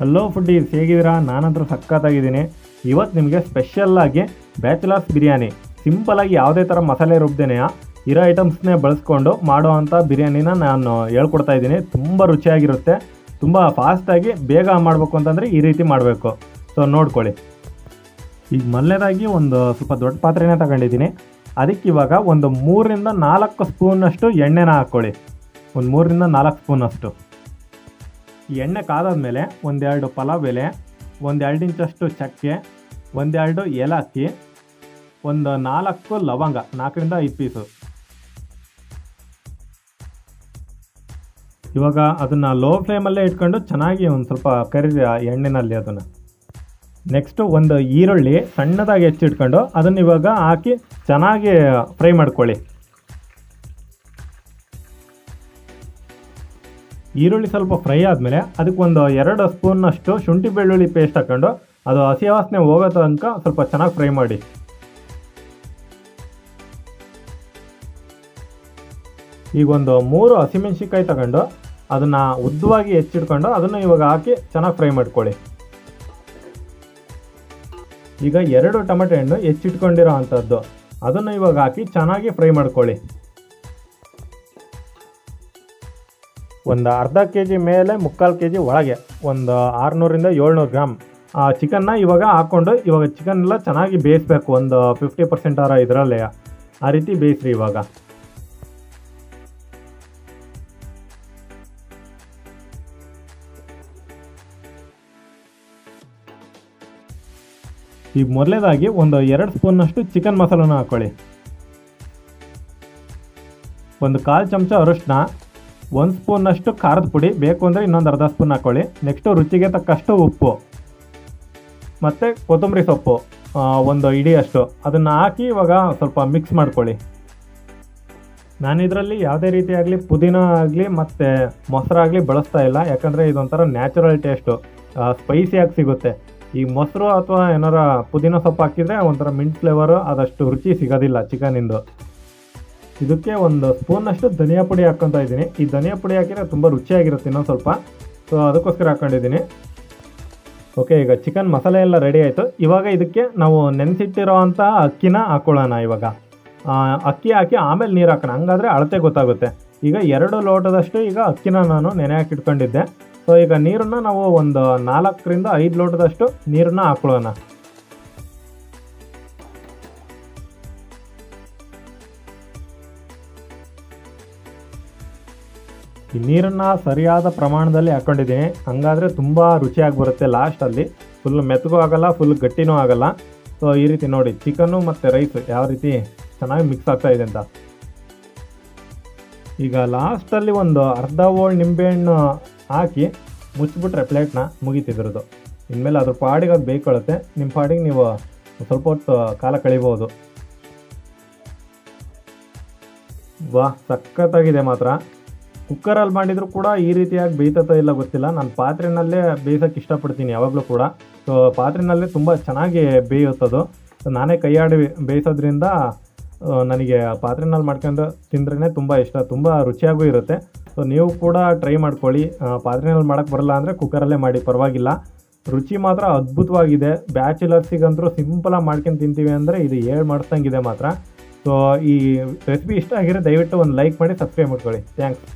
Hello ಫುಡ್ಡೀಸ್ ಹೇಗಿದ್ದೀರಾ? ನಾನಂತರ ಸಕ್ಕತ್ತಾಗಿದ್ದೀನಿ ಇವತ್ತು ನಿಮಗೆ ಸ್ಪೆಷಲ್ಲಾಗಿ ಬ್ಯಾಚುಲರ್ಸ್ ಬಿರಿಯಾನಿ. ಸಿಂಪಲಾಗಿ ಯಾವುದೇ ಥರ ಮಸಾಲೆ ರುಬ್ದೇನೆ, ಇರೋ ಐಟಮ್ಸ್ನೇ ಬಳಸ್ಕೊಂಡು ಮಾಡೋ ಅಂಥ ಬಿರಿಯಾನಿನ ನಾನು ಹೇಳ್ಕೊಡ್ತಾ ಇದ್ದೀನಿ. ತುಂಬ ರುಚಿಯಾಗಿರುತ್ತೆ. ತುಂಬ ಫಾಸ್ಟಾಗಿ ಬೇಗ ಮಾಡಬೇಕು ಅಂತಂದರೆ ಈ ರೀತಿ ಮಾಡಬೇಕು. ಸೊ ನೋಡ್ಕೊಳ್ಳಿ. ಈಗ ಮೊದಲನೇದಾಗಿ ಒಂದು ಸ್ವಲ್ಪ ದೊಡ್ಡ ಪಾತ್ರೆನೇ ತಗೊಂಡಿದ್ದೀನಿ. ಅದಕ್ಕೆ ಇವಾಗ ಒಂದು ಮೂರರಿಂದ ನಾಲ್ಕು ಸ್ಪೂನಷ್ಟು ಎಣ್ಣೆನ ಹಾಕ್ಕೊಳ್ಳಿ. ಒಂದು ಮೂರರಿಂದ ನಾಲ್ಕು ಸ್ಪೂನಷ್ಟು. ಈ ಎಣ್ಣೆ ಕಾದಾದ್ಮೇಲೆ ಒಂದೆರಡು ಪಲಾವ್ ಎಲೆ, ಒಂದೆರಡು ಇಂಚಷ್ಟು ಚಕ್ಕೆ, ಒಂದೆರಡು ಏಲಕ್ಕಿ, ಒಂದು ನಾಲ್ಕು ಲವಂಗ, ನಾಲ್ಕರಿಂದ ಐದು ಪೀಸು. ಇವಾಗ ಅದನ್ನು ಲೋ ಫ್ಲೇಮಲ್ಲೇ ಇಟ್ಕೊಂಡು ಚೆನ್ನಾಗಿ ಒಂದು ಸ್ವಲ್ಪ ಕರಿ ಎಣ್ಣೆನಲ್ಲಿ ಅದನ್ನು. ನೆಕ್ಸ್ಟು ಒಂದು ಈರುಳ್ಳಿ ಸಣ್ಣದಾಗಿ ಹೆಚ್ಚಿಟ್ಕೊಂಡು ಅದನ್ನು ಇವಾಗ ಹಾಕಿ ಚೆನ್ನಾಗಿ ಫ್ರೈ ಮಾಡ್ಕೊಳ್ಳಿ. ಈರುಳ್ಳಿ ಸ್ವಲ್ಪ ಫ್ರೈ ಆದಮೇಲೆ ಅದಕ್ಕೆ ಒಂದು ಎರಡು ಸ್ಪೂನಷ್ಟು ಶುಂಠಿ ಬೆಳ್ಳುಳ್ಳಿ ಪೇಸ್ಟ್ ಹಾಕ್ಕೊಂಡು ಅದು ಹಸಿ ವಾಸನೆ ಹೋಗೋ ತನಕ ಸ್ವಲ್ಪ ಚೆನ್ನಾಗಿ ಫ್ರೈ ಮಾಡಿ. ಈಗ ಒಂದು ಮೂರು ಹಸಿಮೆಣ್ಸಿನ್ಕಾಯಿ ತಗೊಂಡು ಅದನ್ನು ಉದ್ದವಾಗಿ ಹೆಚ್ಚಿಟ್ಕೊಂಡು ಅದನ್ನು ಇವಾಗ ಹಾಕಿ ಚೆನ್ನಾಗಿ ಫ್ರೈ ಮಾಡ್ಕೊಳ್ಳಿ. ಈಗ ಎರಡು ಟೊಮೆಟೊ ಹಣ್ಣು ಹೆಚ್ಚಿಟ್ಕೊಂಡಿರೋ ಅಂಥದ್ದು. ಅದನ್ನು ಇವಾಗ ಹಾಕಿ ಚೆನ್ನಾಗಿ ಫ್ರೈ ಮಾಡ್ಕೊಳ್ಳಿ. ಒಂದು ಅರ್ಧ ಕೆ ಜಿ ಮೇಲೆ ಮುಕ್ಕಾಲು ಕೆ ಜಿ ಒಳಗೆ, ಒಂದು ಆರುನೂರಿಂದ ಏಳ್ನೂರು ಗ್ರಾಮ್. ಆ ಚಿಕನ್ನ ಇವಾಗ ಹಾಕ್ಕೊಂಡು ಇವಾಗ ಚಿಕನ್ ಎಲ್ಲ ಚೆನ್ನಾಗಿ ಬೇಯಿಸ್ಬೇಕು, ಒಂದು ಫಿಫ್ಟಿ ಪರ್ಸೆಂಟ್ ಆರ ಇದರಲ್ಲಿ. ಆ ರೀತಿ ಬೇಯಿಸ್ರಿ ಇವಾಗ. ಈಗ ಮೊದಲೇದಾಗಿ ಒಂದು ಎರಡು ಸ್ಪೂನಷ್ಟು ಚಿಕನ್ ಮಸಾಲನ ಹಾಕ್ಕೊಳ್ಳಿ ಒಂದು ಕಾಲು ಚಮಚ ಅರಿಶಿನ ಒಂದು ಸ್ಪೂನಷ್ಟು ಖಾರದ ಪುಡಿ, ಬೇಕು ಅಂದರೆ ಇನ್ನೊಂದು ಅರ್ಧ ಸ್ಪೂನ್ ಹಾಕ್ಕೊಳ್ಳಿ ನೆಕ್ಸ್ಟು ರುಚಿಗೆ ತಕ್ಕಷ್ಟು ಉಪ್ಪು. ಮತ್ತು ಕೊತ್ತಂಬರಿ ಸೊಪ್ಪು ಒಂದು ಇಡಿಯಷ್ಟು ಅದನ್ನು ಹಾಕಿ ಇವಾಗ ಸ್ವಲ್ಪ ಮಿಕ್ಸ್ ಮಾಡ್ಕೊಳ್ಳಿ. ನಾನು ಇದರಲ್ಲಿ ಯಾವುದೇ ರೀತಿ ಆಗಲಿ ಪುದೀನ ಆಗಲಿ ಮತ್ತು ಮೊಸರಾಗಲಿ ಬಳಸ್ತಾ ಇಲ್ಲ. ಯಾಕಂದರೆ ಇದೊಂಥರ ನ್ಯಾಚುರಲ್ ಟೇಸ್ಟು ಸ್ಪೈಸಿಯಾಗಿ ಸಿಗುತ್ತೆ. ಈ ಮೊಸರು ಅಥವಾ ಏನಾರ ಪುದೀನ ಸೊಪ್ಪು ಹಾಕಿದರೆ ಒಂಥರ ಮಿಂಟ್ ಫ್ಲೇವರು ಅದಷ್ಟು ರುಚಿ ಸಿಗೋದಿಲ್ಲ ಚಿಕನಿಂದು. ಇದಕ್ಕೆ ಒಂದು ಸ್ಪೂನಷ್ಟು ಧನಿಯಾ ಪುಡಿ ಹಾಕ್ಕೊತಾ ಇದ್ದೀನಿ. ಈ ಧನಿಯಾ ಪುಡಿ ಹಾಕಿದರೆ ತುಂಬ ರುಚಿಯಾಗಿರುತ್ತೆ ಇನ್ನೊಂದು ಸ್ವಲ್ಪ. ಸೊ ಅದಕ್ಕೋಸ್ಕರ ಹಾಕ್ಕೊಂಡಿದ್ದೀನಿ ಓಕೆ ಈಗ ಚಿಕನ್ ಮಸಾಲೆ ಎಲ್ಲ ರೆಡಿ ಆಯಿತು. ಇವಾಗ ಇದಕ್ಕೆ ನಾವು ನೆನೆಸಿಟ್ಟಿರೋ ಅಂಥ ಅಕ್ಕಿನ ಹಾಕ್ಕೊಳ್ಳೋಣ ಇವಾಗ. ಅಕ್ಕಿ ಹಾಕಿ ಆಮೇಲೆ ನೀರು ಹಾಕೋಣ. ಹಂಗಾದರೆ ಅಳತೆ ಗೊತ್ತಾಗುತ್ತೆ. ಈಗ ಎರಡು ಲೋಟದಷ್ಟು ಈಗ ಅಕ್ಕಿನ ನಾನು ನೆನೆ ಹಾಕಿಟ್ಕೊಂಡಿದ್ದೆ. ಸೊ ಈಗ ನೀರನ್ನು ನಾವು ಒಂದು ನಾಲ್ಕರಿಂದ ಐದು ಲೋಟದಷ್ಟು ನೀರನ್ನ ಹಾಕ್ಕೊಳ್ಳೋಣ ಈ ನೀರನ್ನು ಸರಿಯಾದ ಪ್ರಮಾಣದಲ್ಲಿ ಹಾಕ್ಕೊಂಡಿದ್ದೀನಿ ಹಂಗಾದರೆ ತುಂಬ ರುಚಿಯಾಗಿ ಬರುತ್ತೆ ಲಾಸ್ಟಲ್ಲಿ ಫುಲ್ ಮೆತ್ತಗೂ ಆಗೋಲ್ಲ ಫುಲ್ ಗಟ್ಟಿನೂ ಆಗೋಲ್ಲ. ಸೊ ಈ ರೀತಿ ನೋಡಿ ಚಿಕನ್ನು ಮತ್ತು ರೈಸ್ ಯಾವ ರೀತಿ ಚೆನ್ನಾಗಿ ಮಿಕ್ಸ್ ಆಗ್ತಾ ಇದೆ ಅಂತ. ಈಗ ಲಾಸ್ಟಲ್ಲಿ ಒಂದು ಅರ್ಧ ಓಳ್ ನಿಂಬೆಹಣ್ಣು ಹಾಕಿ ಮುಚ್ಚಿಬಿಟ್ರೆ ಪ್ಲೇಟ್ನ ಮುಗೀತಿದ್ರದ್ದು ಇನ್ಮೇಲೆ ಅದ್ರ ಪಾಡಿಗೆ ಅದು ಬೇಯ್ಕೊಳ್ಳುತ್ತೆ ನಿಮ್ಮ ಪಾಡಿಗೆ ನೀವು ಸ್ವಲ್ಪ ಹೊತ್ತು ಕಾಲ ಕಳಿಬೋದು. ವಾ ಸಖತ್ತಾಗಿದೆ ಮಾತ್ರ. ಕುಕ್ಕರಲ್ಲಿ ಮಾಡಿದರೂ ಕೂಡ ಈ ರೀತಿಯಾಗಿ ಬೇಯ್ತತೋ ಇಲ್ಲ ಗೊತ್ತಿಲ್ಲ. ನಾನು ಪಾತ್ರೆನಲ್ಲೇ ಬೇಯಿಸೋಕೆ ಇಷ್ಟಪಡ್ತೀನಿ ಯಾವಾಗಲೂ ಕೂಡ. ಸೊ ಪಾತ್ರೆನಲ್ಲೇ ತುಂಬ ಚೆನ್ನಾಗಿ ಬೇಯುತ್ತದು. ನಾನೇ ಕೈಯಾಡಿ ಬೇಯಿಸೋದ್ರಿಂದ ನನಗೆ ಪಾತ್ರೆನಲ್ಲಿ ಮಾಡ್ಕೊಂಡು ತಿಂದ್ರೇ ತುಂಬ ಇಷ್ಟ, ತುಂಬ ರುಚಿಯಾಗೂ ಇರುತ್ತೆ. ಸೊ ನೀವು ಕೂಡ ಟ್ರೈ ಮಾಡ್ಕೊಳ್ಳಿ. ಪಾತ್ರೆನಲ್ಲಿ ಮಾಡೋಕ್ಕೆ ಬರಲ್ಲ ಅಂದರೆ ಕುಕ್ಕರಲ್ಲೇ ಮಾಡಿ, ಪರವಾಗಿಲ್ಲ. ರುಚಿ ಮಾತ್ರ ಅದ್ಭುತವಾಗಿದೆ. ಬ್ಯಾಚುಲರ್ಸಿಗಂತರೂ ಸಿಂಪಲಾಗಿ ಮಾಡ್ಕೊಂಡು ತಿಂತೀವಿ ಅಂದರೆ ಇದು ಹೇಳಿ ಮಾಡಿಸ್ದಂಗಿದೆ ಮಾತ್ರ. ಸೊ ಈ ರೆಸಿಪಿ ಇಷ್ಟ ಆಗಿರೋ ದಯವಿಟ್ಟು ಒಂದು ಲೈಕ್ ಮಾಡಿ, ಸಬ್ಸ್ಕ್ರೈಬ್ ಮಾಡ್ಕೊಳ್ಳಿ. ಥ್ಯಾಂಕ್ಸ್.